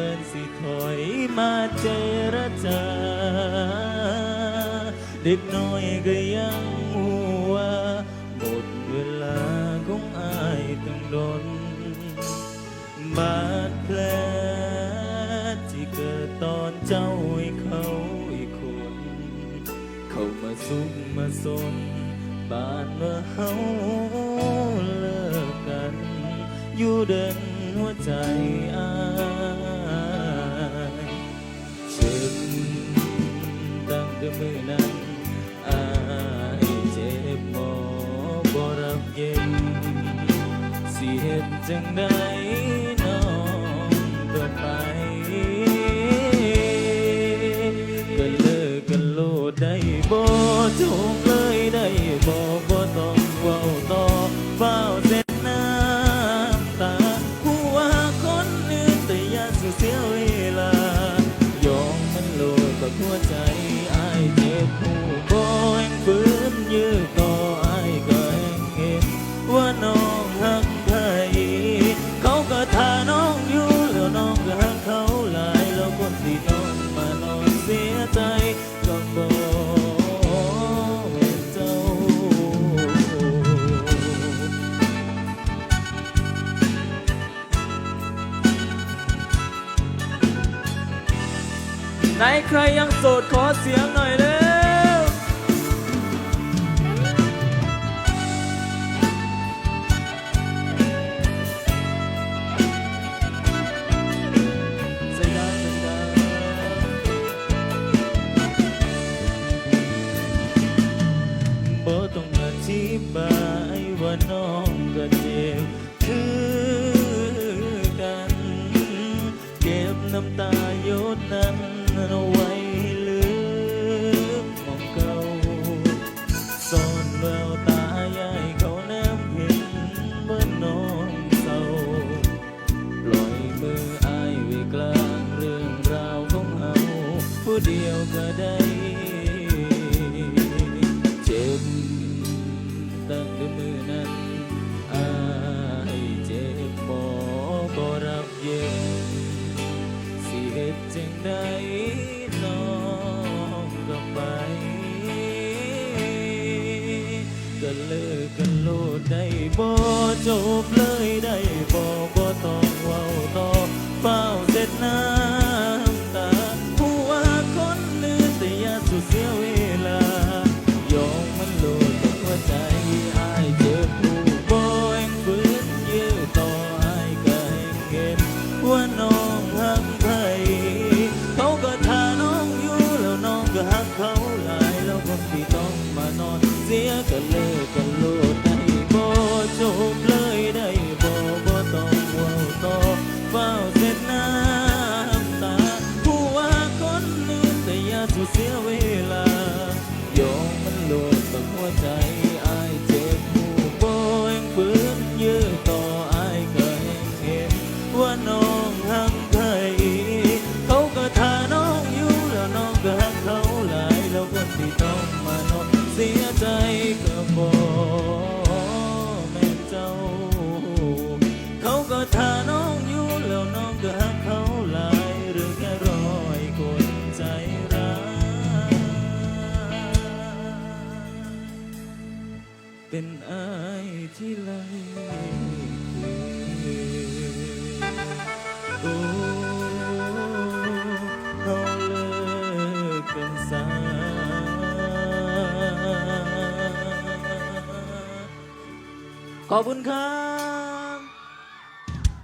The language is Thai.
ินสิถอยมาเจรจาเด็กน้อยก็ยังมัวหมดเวลาของอายตั้งดนบาดแผลที่เกิดตอนเจ้าให้เขาอีกคน เขามาซุกมาสมบานว่าเฮาเลิกกัน อยู่เดินหัวใจอาย ดจังใดน้องต่อไป ก็เลิกกันโลดได้บ่จงเลยได้บ่บ่ต้องเว้าต่อเฝ้าเส้นน้ำตาผู้ว่าคนอื่นแต่อย่าสิเสียเวลายอมมันโลดกับหัวใจอายเจ็บหูบ่แห่งฝืนยืดต่อ ไหนใครยังโสดขอเสียงหน่อยเลย เดียวก็ได้เจ็บตั้งแต่มือนั้นอายเจ็บบ่บ่รับเย็นสิเฮ็ดจังใดน้องก็ไป ก็เลิกกันโลดได้บ่จบเลยได้บ่บ่ ก็หักเขาหลายแล้วคนที่ต้องมานอน เสียกันเลิกกันโลดได้บ่จบเลยได้บ่บ่ต้องเว้าต่อฟ้า เป็นอายที่ไหลโอ้เขาเลิกกันซะขอบคุณครับ